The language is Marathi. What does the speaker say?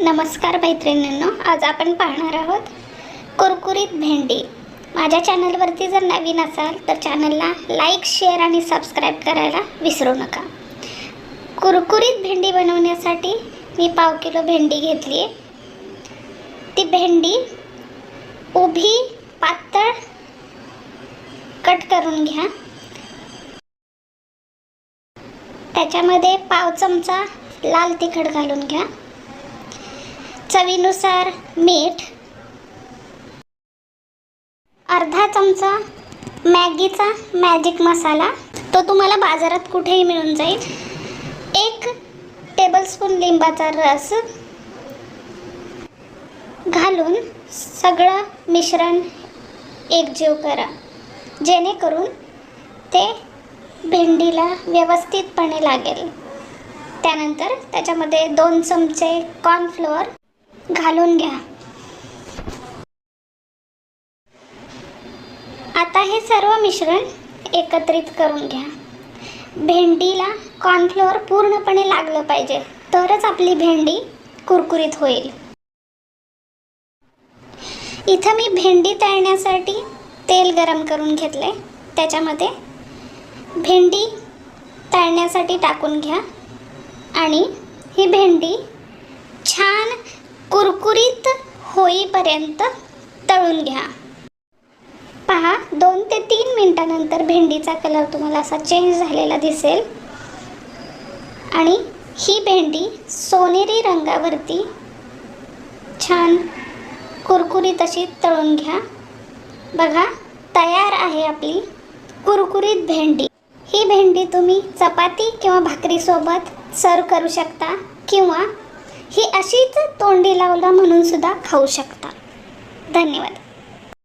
नमस्कार मैत्रिणींनो आज आपण पाहणार आहोत कुरकुरीत भेंडी. माझ्या चॅनलवरती जर नवीन असाल तर चॅनलला लाईक शेअर आणि सबस्क्राईब करायला विसरू नका. कुरकुरीत भेंडी बनवण्यासाठी मी पाव किलो भेंडी घेतली आहे. ती भेंडी उभी पातळ कट करून घ्या. त्याच्यामध्ये पाव चमचा लाल तिखट घालून घ्या. चवीनुसार मीठ अर्धा चमचा मॅगीचा मॅजिक मसाला तो तुम्हाला बाजारात कुठेही मिळून जाईल. एक टेबलस्पून लिंबाचा रस घालून सगळं मिश्रण एकजीव करा. जेणेकरून ते भेंडीला व्यवस्थितपणे लागेल. त्यानंतर त्याच्यामध्ये दोन चमचे कॉर्नफ्लोअर घालून घ्या. आता हे सर्व मिश्रण एकत्रित करून घ्या. भेंडीला कॉर्नफ्लोअर पूर्णपणे लागलं पाहिजे तरच आपली भेंडी कुरकुरीत होईल. इथं मी भेंडी तळण्यासाठी तेल गरम करून घेतले त्याच्यामध्ये भेंडी तळण्यासाठी टाकून घ्या. आणि ही भेंडी कुरकुरीत होईपर्यंत तळून घ्या. पहा दोन ते तीन मिनटानंतर भेंडीचा कलर तुम्हाला असा चेंज झालेला दिसेल. आणि ही भेंडी सोनेरी रंगावरती छान कुरकुरीत अशी तळून घ्या. बघा तयार आहे आपली कुरकुरीत भेंडी. ही भेंडी तुम्ही चपाती किंवा भाकरीसोबत सर्व करू शकता किंवा ही अशीच तोंडी लावलं म्हणून सुद्धा खाऊ शकता. धन्यवाद.